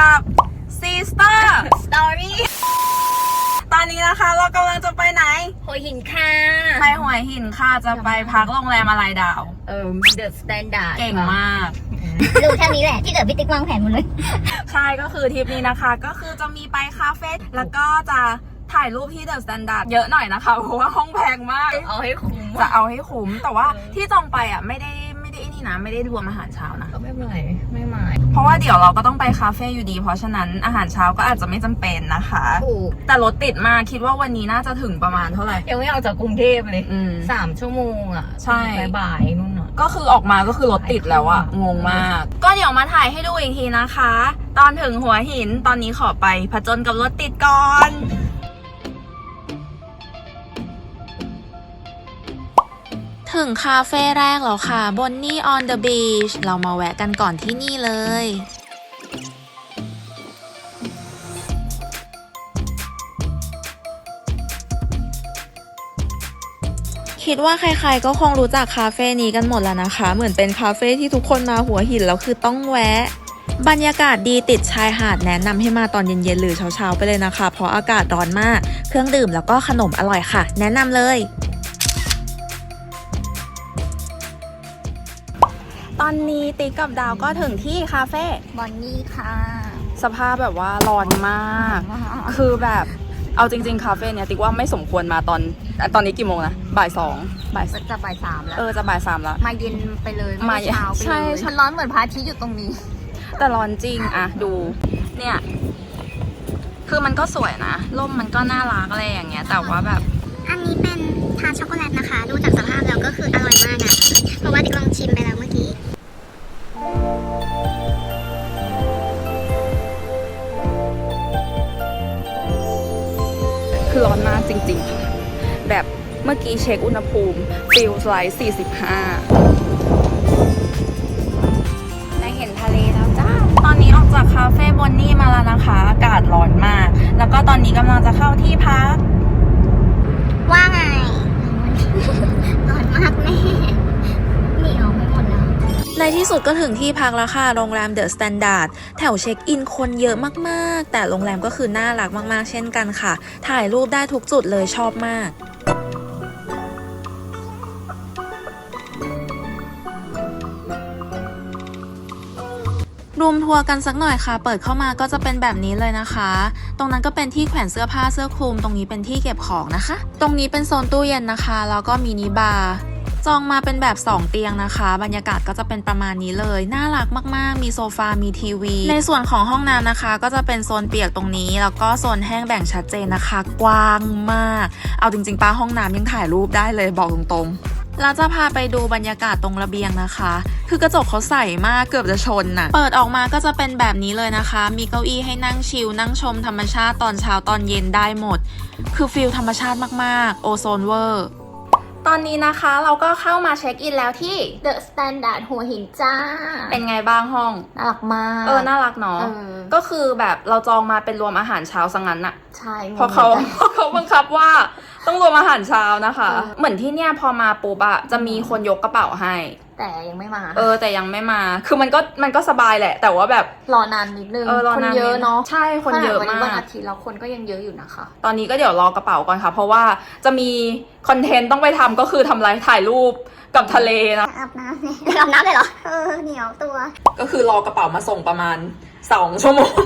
กับซีสเตอร์สตอรี่ตอนนี้นะคะเรากำลังจะไปไหน หัวหินค่ะ ไปหัวหินค่ะจะไปพักโรงแรมอะไรดาว เออ The Standard เก่งมาก รู้แค่นี้แหละที่เหลือพี่ติ๊กวางแผนหมดเลย ใช่ก็คือทริปนี้นะคะ ก็คือจะมีไปคาเฟ่แล้วก็จะถ่ายรูปที่เดอะสแตนดาร์ดเยอะหน่อยนะคะ เพราะว่าห้องแพงมาก เอาให้คุ้มจะเอาให้คุ้มแต่ว่าที่จองไปอะไม่ได้ไม่ได้ไอ้ นี่นะ ไม่ได้รวมอาหารเช้านะ ก็ไม่เป็นไรไม่หมาย เพราะว่าเดี๋ยวเราก็ต้องไปคาเฟ่อยู่ดี เพราะฉะนั้นอาหารเช้าก็อาจจะไม่จำเป็นนะคะ ถูกแต่รถติดมากคิดว่าวันนี้น่าจะถึงประมาณเท่าไหร่ ยังไม่ออกจากกรุงเทพเลยอืม สามชั่วโมงอะใช่ บ่ายๆนู่นน่ะ ก็คือออกมาก็คือรถติดแล้วอะงงมาก ก็เดี๋ยวมาถ่ายให้ดูอีกทีนะคะ ตอนถึงหัวหินตอนนี้ขอไปผจญกับรถติดก่อน ถึงคาเฟ่แรกแล้วค่ะบนนี่ on the beach เรามาแวะกันก่อนที่นี่เลย คิดว่าใครๆก็คงรู้จักคาเฟ่นี้กันหมดแล้วนะคะ เหมือนเป็นคาเฟ่ที่ทุกคนมาหัวหินแล้วคือต้องแวะ บรรยากาศดีติดชายหาดแนะนำให้มาตอนเย็นๆหรือเช้าๆไปเลยนะคะ เพราะอากาศร้อนมาก เครื่องดื่มแล้วก็ขนมอร่อยค่ะ แนะนำเลย ตอนนี้ติ๊กกับดาวก็ถึงที่คาเฟ่บอนนี่ค่ะสภาพแบบว่าร้อนมาก คือแบบเอาจริง ๆ คาเฟ่เนี่ยติ๊กว่าไม่สมควรมาตอนอะตอนนี้กี่โมงนะบ่ายสองบ่ายก็จะบ่ายสามแล้วเออจะบ่ายสามแล้วมาเย็นไปเลยมาเช้าไปใช่เลยใช่มันร้อนเหมือนพระอาทิตย์อยู่ตรงนี้ แต่ร้อนจริงอะดู เนี่ย คือมันก็สวยนะร่มมันก็น่ารักอะไรอย่างเงี้ย แต่ว่าแบบ อันนี้เป็นทาร์ตช็อกโกแลตนะคะ ดูจากสภาพแล้วก็คืออร่อยมากอะเพราะว่าติ๊กลองชิมไปแล้วเมื่อกี้ จริงๆค่ะแบบเมื่อกี้เช็คอุณหภูมิฟิลไลท์45ได้เห็นทะเลแล้วจ้า ตอนนี้ออกจากคาเฟ่บนนี่มาแล้วนะคะ อากาศร้อนมาก แล้วก็ตอนนี้กำลังจะเข้าที่พัก ว่าไง ร้อนมากแม่เหนียวไปหมดแล้ว ใน ที่สุดก็ถึงที่พักแล้วค่ะ โรงแรมเดอะสแตนดาร์ดแถวเช็คอินคนเยอะมากๆ แต่โรงแรมก็คือน่ารักมากๆ เช่นกันค่ะ ถ่ายรูปได้ทุกจุดเลยชอบมากรูมทัวร์กันสักหน่อยค่ะ เปิดเข้ามาก็จะเป็นแบบนี้เลยนะคะ ตรงนั้นก็เป็นที่แขวนเสื้อผ้าเสื้อคลุม ตรงนี้เป็นที่เก็บของนะคะ ตรงนี้เป็นโซนตู้เย็นนะคะ แล้วก็มินิบาร์ จองมาเป็นแบบ 2 เตียงนะคะ บรรยากาศก็จะเป็นประมาณนี้เลย น่ารักมากๆ มีโซฟา มีทีวี ในส่วนของห้องน้ำนะคะ ก็จะเป็นโซนเปียกตรงนี้ แล้วก็โซนแห้งแบ่งชัดเจนนะคะ กว้างมาก เอาจริงๆป้าห้องน้ำยังถ่ายรูปได้เลยบอกตรงๆเราจะพาไปดูบรรยากาศตรงระเบียงนะคะ คือกระจกเขาใสมากเกือบจะชนน่ะ เปิดออกมาก็จะเป็นแบบนี้เลยนะคะ มีเก้าอี้ให้นั่งชิลนั่งชมธรรมชาติตอนเช้าตอนเย็นได้หมด คือฟิลธรรมชาติมากๆ โอโซนเวอร์ ตอนนี้นะคะเราก็เข้ามาเช็คอินแล้วที่ The Standard หัวหินจ้า เป็นไงบ้างห้อง น่ารักมาก เออ น่ารักเนาะ เออ ก็คือแบบเราจองมาเป็นรวมอาหารเช้าสังงั้นอะใช่เพราะเขาหมือนกัน เพราะเขาบังคับว่าต้องรวมอาหารเช้านะคะ เออ เหมือนที่เนี่ยพอมาปุ๊บอะจะมีคนยกกระเป๋าให้ แต่ยังไม่มาเออแต่ยังไม่มา คือมันก็มันก็สบายแหละ แต่ว่าแบบรอนานนิดนึงเออรอคนนานเยอะเนาะใช่คนเยอะขนาดวันนี้มาวันกอาทิตย์แล้วคนก็ยังเยอะอยู่นะคะ ตอนนี้ก็เดี๋ยวรอกระเป๋าก่อนค่ะ เพราะว่าจะมีคอนเทนต์ต้องไปทำก็คือทำอะไรถ่ายรูปกับทะเลนะอาบน้ำเนี่ยอาบน้ำเลยเหรอเออเหนียวตัว ก็คือรอกระเป๋ามาส่งประมาณสองชั่วโมง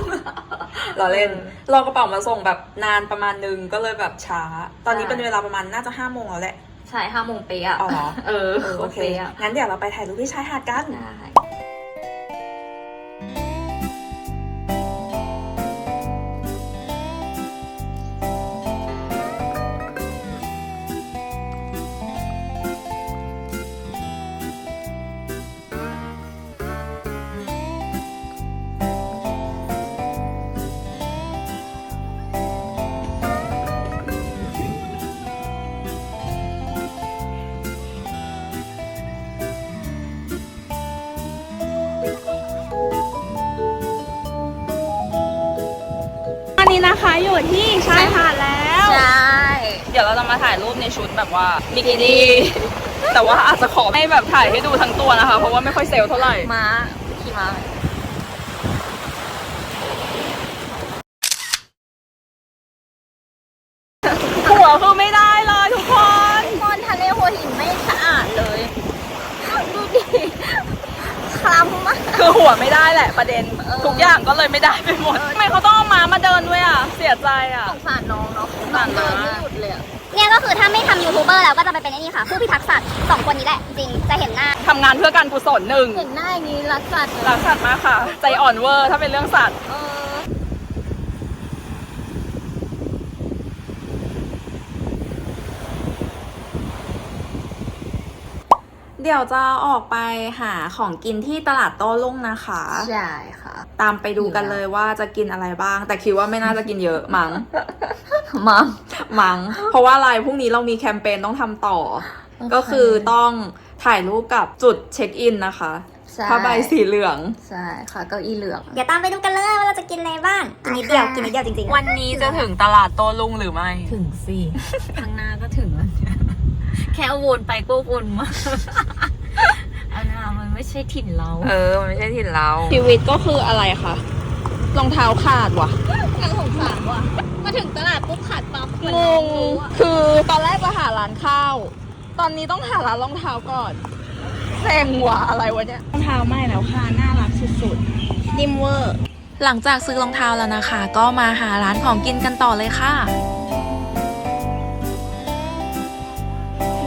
เราเล่นรอกระเป๋ามาส่งแบบนานประมาณนึงก็เลยแบบช้า ตอนนี้ใช่เป็นเวลาประมาณน่าจะห้าโมงแล้วแหละ ใช่ห้าโมงเป๊ะอะอ๋อเหรอเออเออโอเคป๊ะอะงั้นเดี๋ยวเราไปถ่ายรูปที่ชายหาดกัน ได้ อยู่ที่ชายหาดแล้ว ใช่ เดี๋ยวเราจะมาถ่ายรูปในชุดแบบว่าบิกินี่แต่ว่าอาจจะขอให้แบบถ่ายให้ดูทั้งตัวนะคะ เพราะว่าไม่ค่อยเซลเท่าไหร่ ม้าขี่ม้าหัวคือไม่ได้ คือหัวไม่ได้แหละประเด็นทุกอย่างก็เลยไม่ได้ไปหมดทำไมเขาต้องเอาม้ามาเดินด้วยอะ เสียใจอะ สงสารน้องเนาะสงสารนะเดินไม่หยุดเลยอะ เนี่ยก็คือถ้าไม่ทำยูทูบเบอร์แล้วก็จะไปเป็นไอ้นี่ค่ะ ผู้พิทักษ์สัตว์สองคนนี้แหละจริงจะเห็นหน้า ทำงานเพื่อการกุศลหนึ่งเห็นหน้าอย่างนี้รักสัตว์รักสัตว์มากค่ะ ใจอ่อนเวอร์ถ้าเป็นเรื่องสัตว์ เออ ดี๋ยวจะออกไปหาของกินที่ตลาดโต้รุ่งนะคะ ใช่ค่ะ ตามไปดูกันเลยว่าจะกินอะไรบ้าง แต่คิดว่าไม่น่าจะกินเยอะมั้งมังมั้งเพราะว่าอะไรพรุ่งนี้เรามีแคมเปญต้องทำต่อโอเคก็คือต้องถ่ายรูปกับจุดเช็คอินนะคะใช่ผ้าใบสีเหลือง ใช่ค่ะเก้าอี้เหลือง เดี๋ยวตามไปดูกันเลยว่าเราจะกินอะไรบ้าง กินนิดเดียว กินนิดเดียวจริงๆ วันนี้จะถึงตลาดโต้รุ่งหรือไม่ ถึงสิ ข้างหน้าก็ถึงแล้วเนี่ยแค่วนไปก็วนมาเอาหน้ามันไม่ใช่ถิ่นเรา เออ มันไม่ใช่ถิ่นเรา ชีวิตก็คืออะไรคะรองเท้าขาดว่ะน่าสงสารว่ะ มาถึงตลาดปุ๊บขาดปั๊บเหมือนงน้องงรู้อะคือตอนแรกจะหาร้านข้าว ตอนนี้ต้องหาร้านรองเท้าก่อนเซ็งว่ะอะไรวะเนี่ยรองเท้าไม่แล้วค่ะน่ารักสุดๆนิ่มเวอร์ หลังจากซื้อรองเท้าแล้วนะคะ ก็มาหาร้านของกินกันต่อเลยค่ะ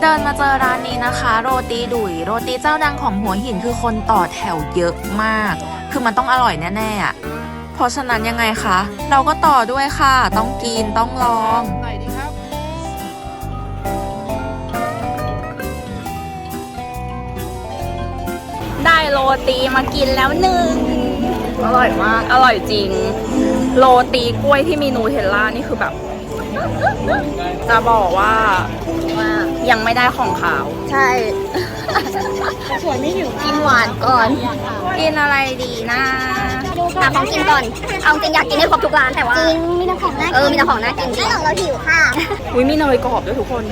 เดินมาเจอร้านนี้นะคะ โรตีดุยโรตีเจ้าดังของหัวหินคือคนต่อแถวเยอะมาก คือมันต้องอร่อยแน่ๆอะเพราะฉะนั้นยังไงคะ เราก็ต่อด้วยค่ะ ต้องกินต้องลองได้โรตีมากินแล้วหนึ่ง อร่อยมาก อร่อยจริง โรตีกล้วยที่มีนูเทลล่านี่คือแบบ จะบอกว่ายังไม่ได้ของขาว ใช่สวยไม่หิวกินหวานก่อน กินอะไรดีนะหาของกินก่อน เอาจริงอยากกินให้ครบทุกร้านแต่ว่าจริงมีแต่ของน่ากินเออมีแต่ของน่ากินจริงเราหิวค่ะอุ้ยมีเนยกรอบด้วยทุกคน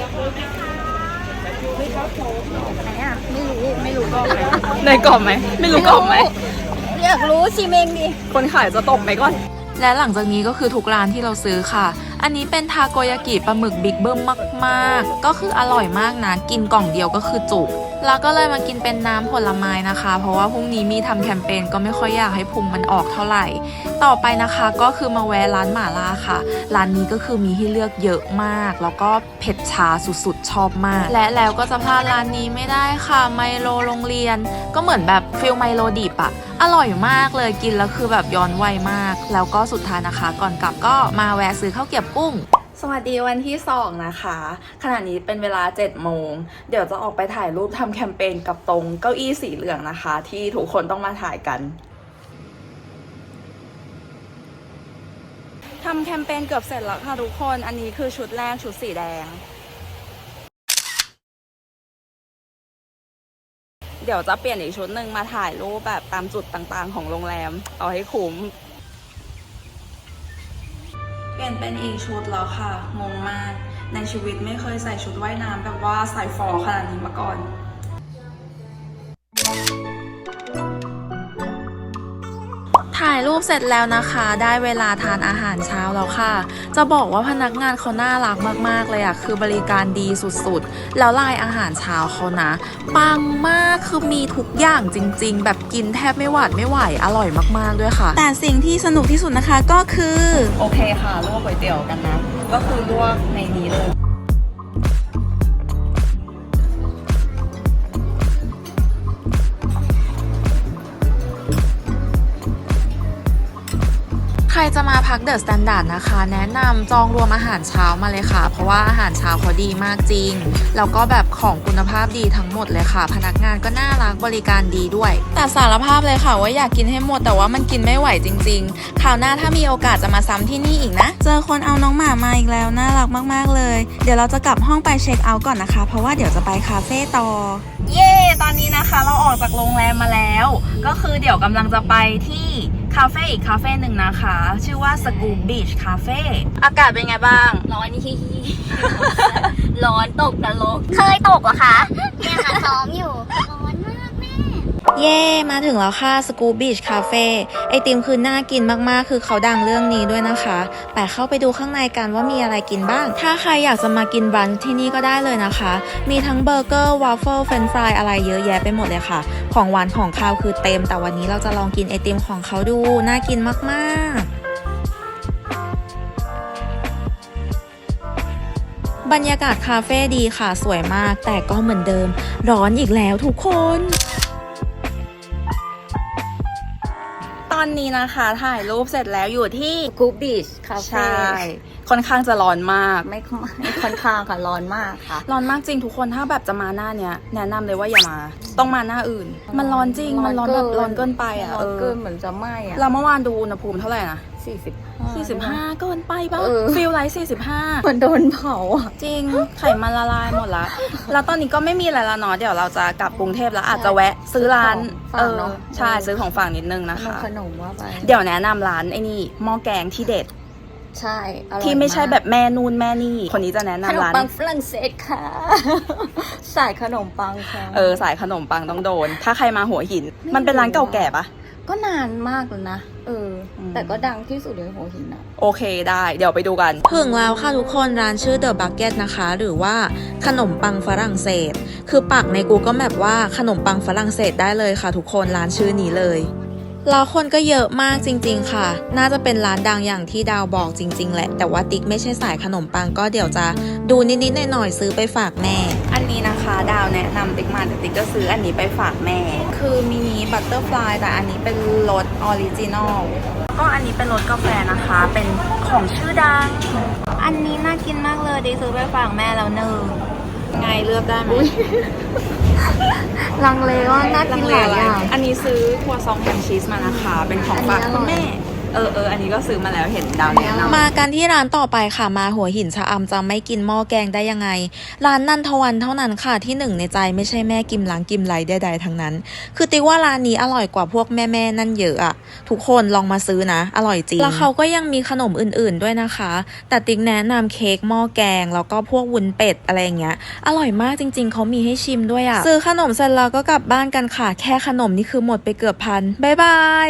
ไม่รู้ไม่รู้ก็เนยกรอบไหมไม่รู้กรอบไหมอยากรู้ชิมเองดิคนขายจะตกไหมก่อนและหลังจากนี้ก็คือทุกร้านที่เราซื้อค่ะ อันนี้เป็นทาโกยากิปลาหมึกบิ๊กเบิ้มมากๆ ก็คืออร่อยมากนะ กินกล่องเดียวก็คือจุก แล้วก็เลยมากินเป็นน้ำผลไม้นะคะ เพราะว่าพรุ่งนี้มีทำแคมเปญก็ไม่ค่อยอยากให้พุงมันออกเท่าไหร่ ต่อไปนะคะก็คือมาแวะร้านหม่าล่าค่ะ ร้านนี้ก็คือมีให้เลือกเยอะมาก แล้วก็เผ็ดชาสุดๆ ชอบมาก และแล้วก็จะพลาดร้านนี้ไม่ได้ค่ะไมโลโรงเรียน ก็เหมือนแบบฟิลไมโลดิบอะอร่อยมากเลยกินแล้วคือแบบย้อนวัยมาก แล้วก็สุดท้ายนะคะ ก่อนกลับก็มาแวะซื้อข้าวเกี๊ยวกุ้ง สวัสดีวันที่ 2 นะคะ ขณะนี้เป็นเวลา 7 โมง เดี๋ยวจะออกไปถ่ายรูปทำแคมเปญกับตรงเก้าอี้สีเหลืองนะคะ ที่ทุกคนต้องมาถ่ายกันทำแคมเปญเกือบเสร็จแล้วค่ะทุกคน อันนี้คือชุดแรกชุดสีแดง เดี๋ยวจะเปลี่ยนอีกชุดหนึ่งมาถ่ายรูปแบบตามจุดต่างๆ ของโรงแรม เอาให้คุ้ม นเป็นอีกชุดแล้วค่ะ งงมาก ในชีวิตไม่เคยใส่ชุดว่ายน้ำแบบว่าใส่ฟอขนาดนี้มาก่อนายรูปเสร็จแล้วนะคะ ได้เวลาทานอาหารเช้าแล้วค่ะ จะบอกว่าพนักงานเขาน่ารักมากๆเลยอะคือบริการดีสุดๆ แล้วลายอาหารเช้าเขานะปังมากคือมีทุกอย่างจริง ๆ แบบกินแทบไม่หวาดไม่ไหวอร่อยมากๆด้วยค่ะ แต่สิ่งที่สนุกที่สุดนะคะก็คือ โอเคค่ะลวกก๋วยเตี๋ยวกันนะ ก็คือลวกในนี้เลย จะมาพักเดอะสแตนดาร์ดนะคะ แนะนำจองรวมอาหารเช้ามาเลยค่ะ เพราะว่าอาหารเช้าเขาดีมากจริง แล้วก็แบบของคุณภาพดีทั้งหมดเลยค่ะ พนักงานก็น่ารักบริการดีด้วย แต่สารภาพเลยค่ะว่าอยากกินให้หมดแต่ว่ามันกินไม่ไหวจริง ๆ คราวหน้าถ้ามีโอกาสจะมาซ้ำที่นี่อีกนะ เจอคนเอาน้องหมามาอีกแล้วน่ารักมากๆเลย เดี๋ยวเราจะกลับห้องไปเช็คเอาท์ก่อนนะคะ เพราะว่าเดี๋ยวจะไปคาเฟ่ต่อ เย้ตอนนี้นะคะเราออกจากโรงแรมมาแล้ว ก็คือเดี๋ยวกำลังจะไปที่คาเฟ่อีกคาเฟ่หนึ่งนะคะ ชื่อว่าสกูบบีชคาเฟ่อากาศเป็นไงบ้าง ร้อนนี่ร้อนตกนรกเคยตกเหรอคะเนี่ยค่ะซ้อมอยู่ร้อนมากแม่ เย่มาถึงแล้วค่ะสกูบีชคาเฟ่ไอติมคือน่ากินมากๆ คือเขาดังเรื่องนี้ด้วยนะคะ แต่เข้าไปดูข้างในกันว่ามีอะไรกินบ้าง ถ้าใครอยากจะมากินบรันช์ที่นี่ก็ได้เลยนะคะ มีทั้งเบอร์เกอร์วาฟเฟิลเฟรนฟรายอะไรเยอะแยะไปหมดเลยค่ะ ของหวานของคาวคือเต็ม แต่วันนี้เราจะลองกินไอติมของเขาดู น่ากินมากๆบรรยากาศคาเฟ่ดีค่ะสวยมาก แต่ก็เหมือนเดิม ร้อนอีกแล้วทุกคน อนนี้นะคะถ่ายรูปเสร็จแล้วอยู่ที่กูบีชคาใช่เฟ่ค่อนข้างจะร้อนมาก ไม่ค่อยไม่ค่อนข้างค่ะร้อนมากค่ะ ร้อนมากจริงทุกคนถ้าแบบจะมาหน้าเนี้ยแนะนำเลยว่าอย่ามา ต้องมาหน้าอื่น มันร้อนจริงมันร้อนแบบร้อนเกินไปอะร้อนเกินเอเหมือนจะไหม้ออะเราเมื่อวานดูอุณหภูมิเท่าไหร่นะ สี่สิบ45เกินไปปะเออฟิลไลท์45เหมือนโดนเผาอะจริงไขมันละลายหมดละ แล้วตอนนี้ก็ไม่มีอะไรและเนาะเดี๋ยวเราจะกลับกรุงเทพแล้วอาจจะแวะซื้อร้านซื้เออของฝากอเนอะใช่ซื้อของฝากนิดนึงนะขนมคะขนมว่าไปเดี๋ยวแนะนำร้านไอ้นี่หม้อแกงที่เด็ดใช่อร่อยที่ไม่ใช่ากแบบแม่นู่นแม่นี่ คนนี้จะแนะขนำนมร้านปังฝรั่งเศสค่ะ สายขนมปังค่ะ เออ สายขนมปังต้องโดน ถ้าใครมาหัวหิน มันเป็นร้านเก่าแก่ปะก็นานมากแล้วนะ เอออมแต่ก็ดังที่สุดในหัวหินอะโอเคได้ เดี๋ยวไปดูกัน ถึงแล้วค่ะทุกคนร้านชื่อ The Bucket นะคะ หรือว่าขนมปังฝรั่งเศส คือปักใน Google Map ว่าขนมปังฝรั่งเศสได้เลยค่ะทุกคนร้านชื่อนี้เลยแล้วคนก็เยอะมากจริง ๆ ค่ะ น่าจะเป็นร้านดังอย่างที่ดาวบอกจริง ๆ แหละ แต่ว่าติ๊กไม่ใช่สายขนมปังก็เดี๋ยวจะดูนิดๆหน่อยๆซื้อไปฝากแม่ อันนี้นะคะ ดาวแนะนำติ๊กมาแต่ติ๊กก็ซื้ออันนี้ไปฝากแม่ คือมินิ บัตเตอร์ฟลายแต่อันนี้เป็นรสออริจินอลก็อันนี้เป็นรสกาแฟนะคะ เป็นของชื่อดัง อันนี้น่ากินมากเลยติ๊กซื้อไปฝากแม่แล้วหนึ่งไงเลือกได้ไหมลังเลว่าน่ากินหลายอย่างอันนี้ซื้อครัวซองแฮมชีสมานะคะ เป็นของฝากคุณแม่ เออเอออันนี้ก็ซื้อมาแล้วเห็นดาวแนะนำมากันที่ร้านต่อไปค่ะมาหัวหินชะอำจะไม่กินหม้อแกงได้ยังไง ร้านนันทวันเท่านั้นค่ะที่หนึ่งในใจไม่ใช่แม่กิมหลังกิมไหลใดๆทั้งนั้น คือติ๊กว่าร้านนี้อร่อยกว่าพวกแม่ๆนั่นเยอะอะทุกคนลองมาซื้อนะ อร่อยจริงแล้วเขาก็ยังมีขนมอื่นๆด้วยนะคะ แต่ติ๊กแนะนำเค้กหม้อแกงแล้วก็พวกวุ้นเป็ดอะไรอย่างเงี้ยอร่อยมากจริง ๆเขามีให้ชิมด้วยอะซื้อขนมเสร็จแล้วก็กลับบ้านกันค่ะ แค่ขนมนี่คือหมดไปเกือบพันบ๊ายบาย